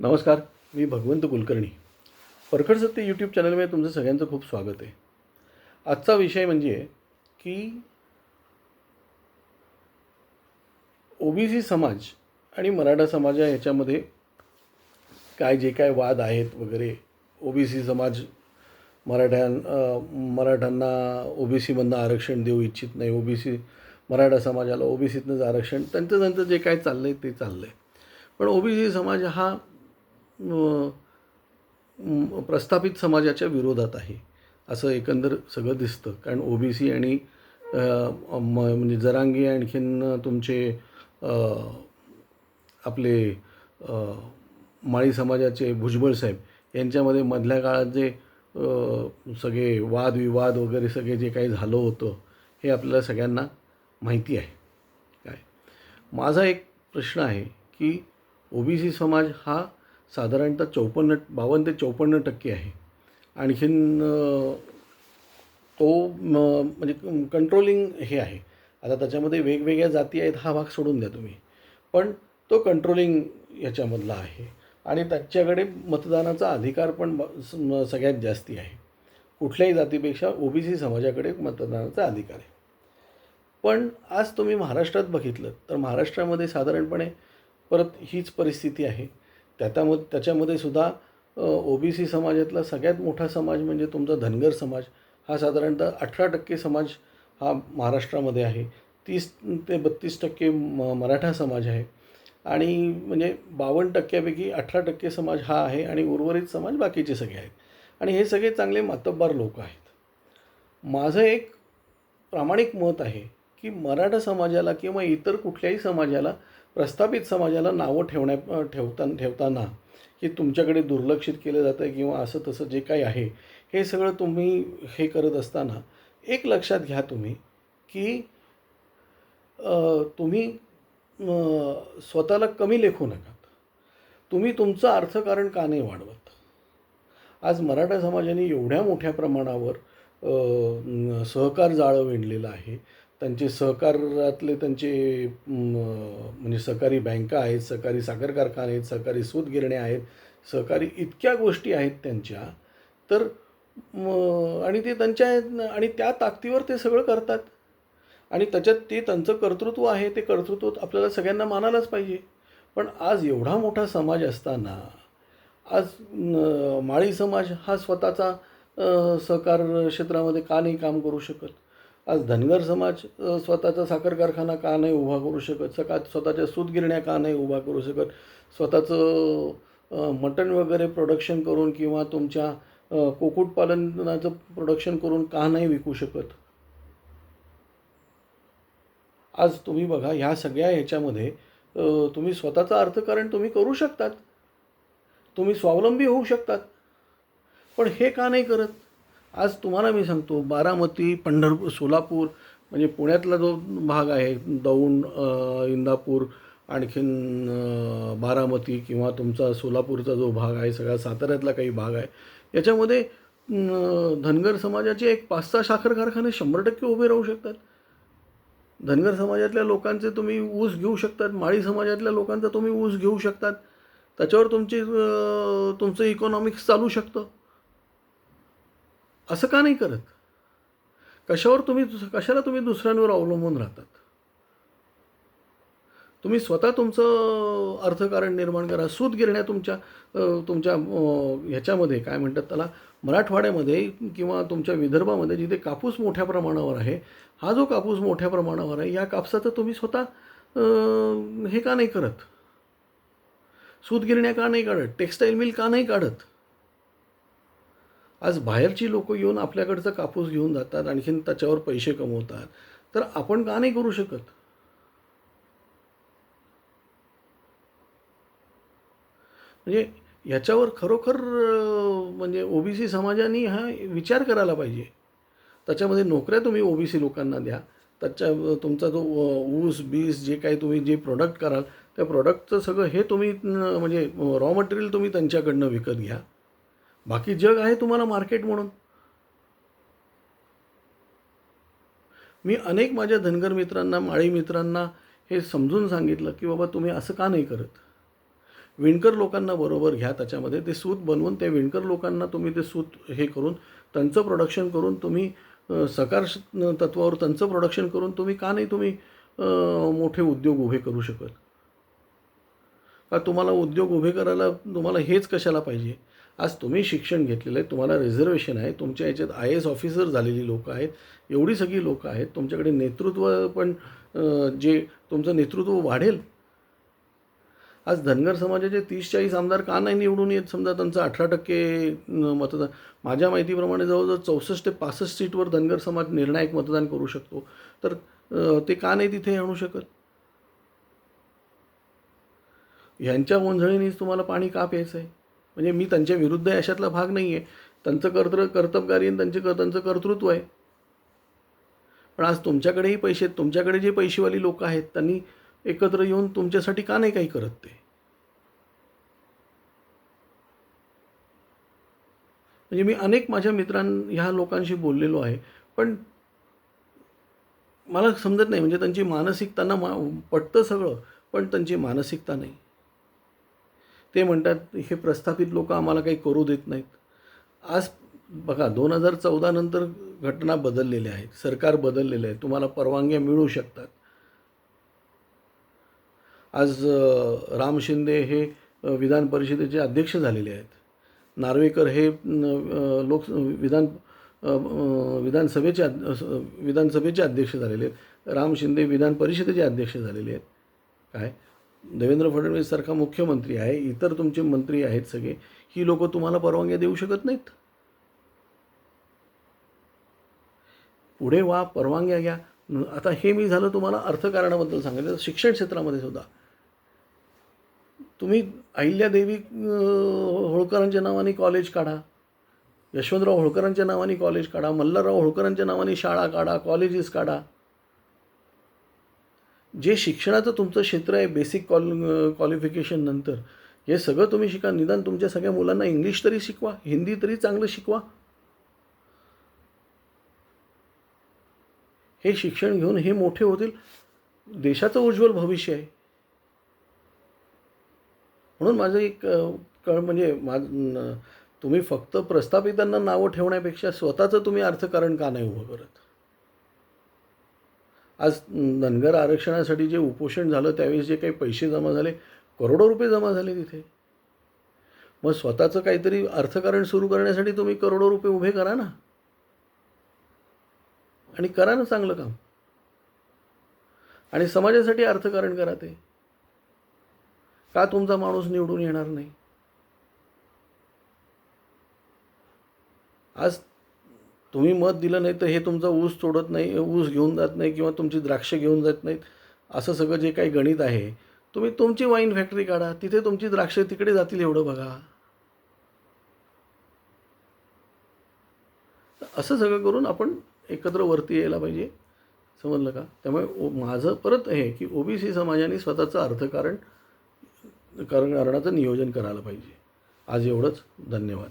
नमस्कार. मी भगवंत कुलकर्णी. परखड सत्य यूट्यूब चॅनलमध्ये तुमचं सगळ्यांचं खूप स्वागत आहे. आजचा विषय म्हणजे की ओबीसी समाज आणि मराठा समाज याच्यामध्ये ह्याच्यामध्ये काय जे काय वाद आहेत वगैरे ओबीसी समाज मराठ्यां मराठ्यांना ओबीसीमधनं आरक्षण देऊ इच्छित नाही ओबीसी मराठा समाजाला ओबीसीतनंच आरक्षण त्यांचं त्यांचं जे काय चाललं आहे ते चाललं आहे पण ओबीसी समाज हा प्रस्थापित समाजाच्या विरोधात आहे. असं एकंदर सगळं दिसतं. कारण ओबीसी आणि म, म्हणजे जरांगी आणखीन तुमचे आपले माळी समाजाचे भुजबळ साहेब यांच्यामध्ये मधल्या काळात जे सगळे वादविवाद वगैरे सगळे जे काही झालं होतं हे आपल्याला सगळ्यांना माहिती आहे. काय? माझा एक प्रश्न आहे की ओ बी सी समाज हा साधारणतः चौपन्न बावन्न ते चौपन्न टक्के आहे. आणखीन तो म्हणजे कंट्रोलिंग हे आहे. आता त्याच्यामध्ये वेगवेगळ्या जाती आहेत हा भाग सोडून द्या तुम्ही. पण तो कंट्रोलिंग याच्यामधला आहे. आणि त्यांच्याकडे मतदानाचा अधिकार पण सगळ्यात जास्ती आहे. कुठल्याही जातीपेक्षा ओबीसी समाजाकडे मतदानाचा अधिकार आहे. पण आज तुम्ही महाराष्ट्रात बघितलं तर महाराष्ट्रामध्ये साधारणपणे परत हीच परिस्थिती आहे. त्याच्यामध्ये त्याच्यामध्ये सुद्धा ओ बी सी समाजातला सगळ्यात मोठा समाज म्हणजे तुमचा धनगर समाज. हा साधारणतः अठरा टक्के समाज हा महाराष्ट्रामध्ये आहे. तीस ते बत्तीस टक्के म मराठा समाज आहे. आणि म्हणजे बावन्न टक्क्यापैकी अठरा टक्के समाज हा आहे आणि उर्वरित समाज बाकीचे सगळे आहेत. आणि हे सगळे चांगले मातब्बार लोक आहेत. माझं एक प्रामाणिक मत आहे की मराठा समाजाला किंवा इतर कुठल्याही समाजाला प्रस्थापित समाजाला नावं ठेवण्या ठेवता ठेवताना की तुमच्याकडे दुर्लक्षित केलं जातं आहे किंवा असं तसं जे काही आहे हे सगळं तुम्ही हे करत असताना एक लक्षात घ्या तुम्ही की तुम्ही स्वतःला कमी लेखू नका तुम्ही तुमचं अर्थकारण का नाही वाढवत? आज मराठा समाजाने एवढ्या मोठ्या प्रमाणावर सहकार जाळं विणलेलं आहे. त्यांचे सहकारातले त्यांचे म्हणजे सहकारी बँका आहेत सहकारी साखर कारखाने आहेत सहकारी सूत गिरण्या आहेत सहकारी इतक्या गोष्टी आहेत त्यांच्या तर आणि ते त्यांच्या आणि त्या ताकदीवर ते सगळं करतात. आणि त्याच्यात ते त्यांचं कर्तृत्व आहे ते कर्तृत्व आपल्याला सगळ्यांना मानायलाच पाहिजे. पण आज एवढा मोठा समाज असताना आज माळी समाज हा स्वतःचा सहकार क्षेत्रामध्ये का नाही काम करू शकत? आज धनगर समाज स्वतःचा साखर कारखाना का नाही उभा करू शकत? सकाळ स्वतःच्या सूतगिरण्या का नाही उभा करू शकत? स्वतःचं मटण वगैरे प्रोडक्शन करून किंवा तुमच्या कुक्कुटपालनाचं प्रोडक्शन करून का नाही विकू शकत? आज तुम्ही बघा ह्या सगळ्या ह्याच्यामध्ये तुम्ही स्वतःचं अर्थकारण तुम्ही करू शकतात. तुम्ही स्वावलंबी होऊ शकतात. पण हे का नाही करत? आज तुम्हाला मी सांगतो बारामती पंढरपूर सोलापूर म्हणजे पुण्यातला जो भाग आहे दौंड इंदापूर आणखीन बारामती किंवा तुमचा सोलापूरचा जो भाग आहे सगळा साताऱ्यातला काही भाग आहे याच्यामध्ये धनगर समाजाचे एक पाच सहा साखर कारखाने शंभर टक्के उभे राहू शकतात. धनगर समाजातल्या लोकांचे तुम्ही ऊस घेऊ शकतात माळी समाजातल्या लोकांचा तुम्ही ऊस घेऊ शकतात. त्याच्यावर तुमची तुमचं इकॉनॉमिक्स चालू शकतं. असं का नाही करत? कशावर तुम्ही कशाला तुम्ही दुसऱ्यांवर अवलंबून राहतात? तुम्ही स्वतः तुमचं अर्थकारण निर्माण करा सूत गिरण्या तुमच्या तुमच्या ह्याच्यामध्ये काय म्हणतात त्याला मराठवाड्यामध्ये किंवा तुमच्या विदर्भामध्ये जिथे कापूस मोठ्या प्रमाणावर आहे हा जो कापूस मोठ्या प्रमाणावर आहे या कापसाचं तुम्ही स्वतः हे का नाही करत? सूतगिरण्या का नाही काढत? टेक्स्टाईल मिल का नाही काढत? आज बाहेरची लोक येऊन आपल्याकडचा कापूस घेऊन जातात आणखीन त्याच्यावर पैसे कमवतात. तर आपण का नाही करू शकत? म्हणजे याच्यावर खरोखर अं, म्हणजे ओबीसी समाजाने हा विचार करायला पाहिजे. त्याच्यामध्ये नोकऱ्या तुम्ही ओबीसी लोकांना द्या. त्याच्या तुमचा जो ऊस बीस जे काही तुम्ही जे प्रोडक्ट कराल त्या प्रोडक्टचं सगळं हे तुम्ही म्हणजे रॉ मटेरियल तुम्ही त्यांच्याकडनं विकत घ्या. बाकी जग आहे तुम्हाला मार्केट म्हणून. मी अनेक माझ्या धनगर मित्रांना माळी मित्रांना हे समजून सांगितलं की बाबा तुम्ही असं का नाही करत? विणकर लोकांना बरोबर घ्या त्याच्यामध्ये ते सूत बनवून त्या विणकर लोकांना तुम्ही ते सूत हे करून त्यांचं प्रोडक्शन करून तुम्ही सकार तत्वावर त्यांचं प्रोडक्शन करून तुम्ही का नाही तुम्ही मोठे उद्योग उभे करू शकत? का तुम्हाला उद्योग उभे करायला तुम्हाला हेच कशाला पाहिजे? आज तुम्ही शिक्षण घेतलेलं आहे तुम्हाला रिझर्वेशन आहे तुमच्या याच्यात आय एस ऑफिसर झालेली लोकं आहेत एवढी सगळी लोकं आहेत तुमच्याकडे नेतृत्व पण जे तुमचं नेतृत्व वाढेल. आज धनगर समाजाचे तीस चाळीस आमदार का नाही निवडून येत? समजा त्यांचं अठरा टक्के मतदान माझ्या माहितीप्रमाणे जवळजवळ चौसष्ट ते पासष्ट सीटवर धनगर समाज निर्णायक मतदान करू शकतो. तर ते का नाही तिथे आणू शकत? ह्यांच्या गोंधळीनेच तुम्हाला पाणी का प्यायचं आहे म्हणजे मी त्यांच्या विरुद्ध अशातला भाग नाही आहे त्यांचं कर्तृ कर्तबगारी आणि त्यांचे कर त्यांचं कर्तृत्व आहे. पण आज तुमच्याकडेही पैसे आहेत. तुमच्याकडे जे पैसेवाली लोक आहेत त्यांनी एकत्र येऊन तुमच्यासाठी का नाही काही करत ते? म्हणजे मी अनेक माझ्या मित्रां ह्या लोकांशी बोललेलो आहे. पण मला समजत नाही. म्हणजे त्यांची मानसिकताना मा पटतं सगळं पण त्यांची मानसिकता नाही. ते म्हणतात हे प्रस्थापित लोक आम्हाला काही करू देत नाहीत. आज बघा दोन हजार चौदा नंतर घटना बदललेल्या आहेत सरकार बदललेलं आहे तुम्हाला परवानग्या मिळू शकतात. आज राम शिंदे हे विधान परिषदेचे अध्यक्ष झालेले आहेत. नार्वेकर हे लोक विधान विधानसभेचे विधानसभेचे अध्यक्ष झालेले आहेत. राम शिंदे विधान परिषदेचे अध्यक्ष झालेले आहेत. काय? देवेंद्र फडणवीससारखा मुख्यमंत्री आहे इतर तुमचे मंत्री आहेत सगळे ही लोक तुम्हाला परवानग्या देऊ शकत नाहीत. पुढे वा परवानग्या घ्या. आता हे मी झालं तुम्हाला अर्थकारणाबद्दल सांगितलं शिक्षण क्षेत्रामध्ये सुद्धा. तुम्ही अहिल्यादेवी होळकरांच्या नावाने कॉलेज काढा यशवंतराव होळकरांच्या नावाने कॉलेज काढा मल्हारराव होळकरांच्या नावाने शाळा काढा कॉलेजेस काढा. जे शिक्षणाचं तुमचं क्षेत्र आहे बेसिक कॉल क्वालिफिकेशन नंतर हे सगळं तुम्ही शिका. निदान तुमच्या सगळ्या मुलांना इंग्लिश तरी शिकवा हिंदी तरी चांगलं शिकवा. हे शिक्षण घेऊन हे मोठे होतील. देशाचं उज्ज्वल भविष्य आहे. म्हणून माझं एक कळ म्हणजे मा तुम्ही फक्त प्रस्थापितांना नावं ठेवण्यापेक्षा स्वतःचं तुम्ही अर्थकारण का नाही उभं करत? आज धनगर आरक्षणासाठी जे उपोषण झालं त्यावेळेस जे काही पैसे जमा झाले करोडो रुपये जमा झाले तिथे. मग स्वतःचं काहीतरी अर्थकारण सुरू करण्यासाठी तुम्ही करोडो रुपये उभे करा ना. आणि करा ना चांगलं काम. आणि समाजासाठी अर्थकारण करा ते. का तुमचा माणूस निवडून येणार नाही? आज तुम्ही मत दिलं नाही तर हे तुमचा ऊस तोडत नाही ऊस घेऊन जात नाही किंवा तुमची द्राक्ष घेऊन जात नाहीत. असं सगळं जे काही गणित आहे तुम्ही तुमची वाईन फॅक्टरी काढा. तिथे तुमची द्राक्ष तिकडे जातील एवढं बघा. असं सगळं करून आपण एकत्र वरती यायला पाहिजे. समजलं का? त्यामुळे ओ- माझं परत हे की ओबीसी समाजाने स्वतःचं अर्थकारण कारण नियोजन करायला पाहिजे. आज एवढंच. धन्यवाद.